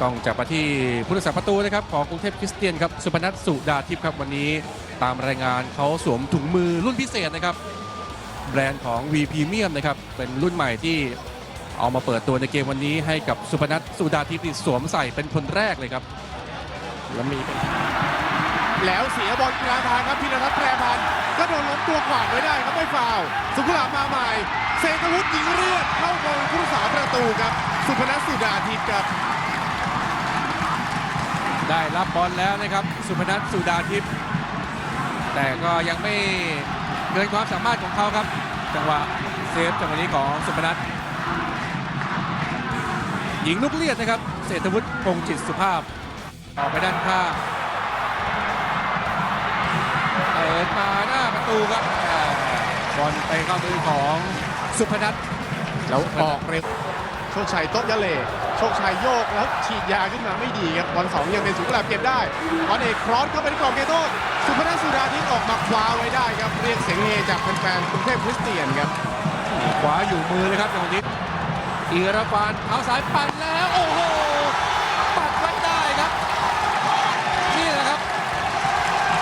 กล้องจับมาที่ผู้รักษาประตูนะครับของกรุงเทพคริสเตียนครับสุพนัทสุดาทิพย์ครับวันนี้ตามรายงานเขาสวมถุงมือรุ่นพิเศษนะครับ แบรนด์ของ V Premium นะครับเป็นรุ่นใหม่ที่เอามาเปิดตัวในเกมวันนี้ให้กับสุพนัทสุดาทิพย์ที่สวมใส่เป็นคนแรกเลยครับแล้วมีแล้วเสียบอลกลางทางครับพิรทัศน์แปรพันธ์ก็โดนล้มตัวขวางไว้ได้ครับไม่ฟาวสุขุลามาใหม่เศรษฐวุฒิยิงเรียบเข้ามงผู้รักษาประตูครับ สุพนัสสุดาทิพย์ครับ ได้รับบอลแล้วนะครับ สุพนัทสุดาทิพย์แต่ก็ยังไม่เกินความสามารถของเขาครับ จังหวะเซฟจังหวะนี้ของสุพนัทยิงลูกเลียดนะครับ เศรษฐวุฒิพงษ์จิตสุภาพ ออกไปด้านข้างเปิดมาหน้าประตูครับอ่าบอลไปเข้ามือของสุพนัทแล้วออกเร็วโชคชัยโต๊ะยะเล โชคชัยโยกแล้วฉีดยาขึ้นมาไม่ดีครับบอลสองยังเป็นสุขลาเก็บได้บอลเอกครอสเข้าไปที่กรอบเขตโทษสุพนัสสุดาทิพย์ออกมาคว้าไว้ได้ครับเรียกเสียงเฮจากแฟนๆกรุงเทพคริสเตียนครับขวาอยู่มือเลยครับจังหวะนี้อีราฟานเอาสายปั่นแล้วโอ้โหปัดไว้ได้ครับ นี่แหละครับ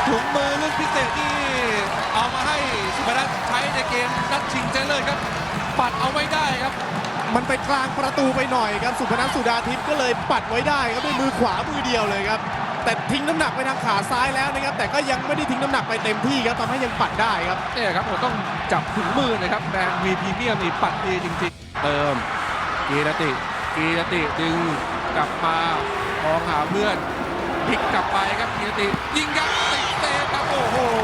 ถุงมือรุ่นพิเศษที่เอามาให้สุพนัทใช้ในเกมนัดชิงเจริญครับปัดเอาไว้ได้ครับ มันไปกลางประตูไปหน่อยครับ สุพนัสสุดาทิพย์ก็เลยปัดไว้ได้ครับด้วยมือขวามือเดียวเลยครับ แต่ทิ้งน้ำหนักไปทางขาซ้ายแล้วนะครับ แต่ก็ยังไม่ได้ทิ้งน้ำหนักไปเต็มที่ครับทำให้ยังปัดได้ครับเนี่ยครับผมต้องจับถุงมือนะครับแบรนด์วีพีเมียมนี่ปัดดีจริงๆ เติมกีรติกีรติดึงกลับมามองหาเพื่อนพลิกกลับไปครับกีรติยิงยัดติดเซฟครับโอ้โหส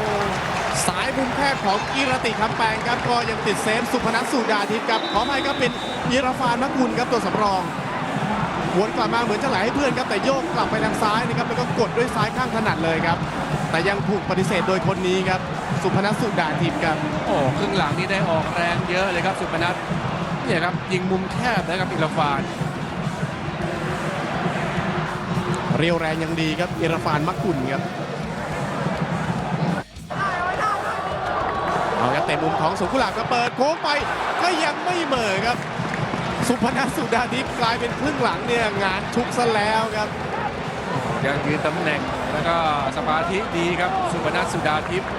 ายมุมแคบของกีรติคำแปลงครับก็ยังติดเซฟสุพนัสสุดาทิพย์ครับขออภัยครับเป็นยีรฟานมะกุลครับตัวสำรองวนกลับมาเหมือนจะไหลให้เพื่อนครับแต่โยกกลับไปทางซ้ายนะครับแล้วก็กดด้วยซ้ายข้างถนัดเลยครับ แต่ยังถูกปฏิเสธโดยคนนี้ครับสุพนัสสุดาทิพย์ครับโอ้ครึ่งหลังนี่ได้ออกแรงเยอะเลยครับสุพนัทเนี่ยครับยิงมุมแคบนะครับอิลฟานเรียวแรงยังดีครับเอราฟานมักกุลครับ ตะมุมของสุขุลาบก็เปิดโค้งไปก็ยังไม่เหม่อครับ สุพนัสสุดาทิพย์กลายเป็นครึ่งหลังเนี่ยงานชุกซะแล้วครับยังยืนตำแหน่งแล้วก็สมาธิดีครับ สุพนัทสุดาทิพย์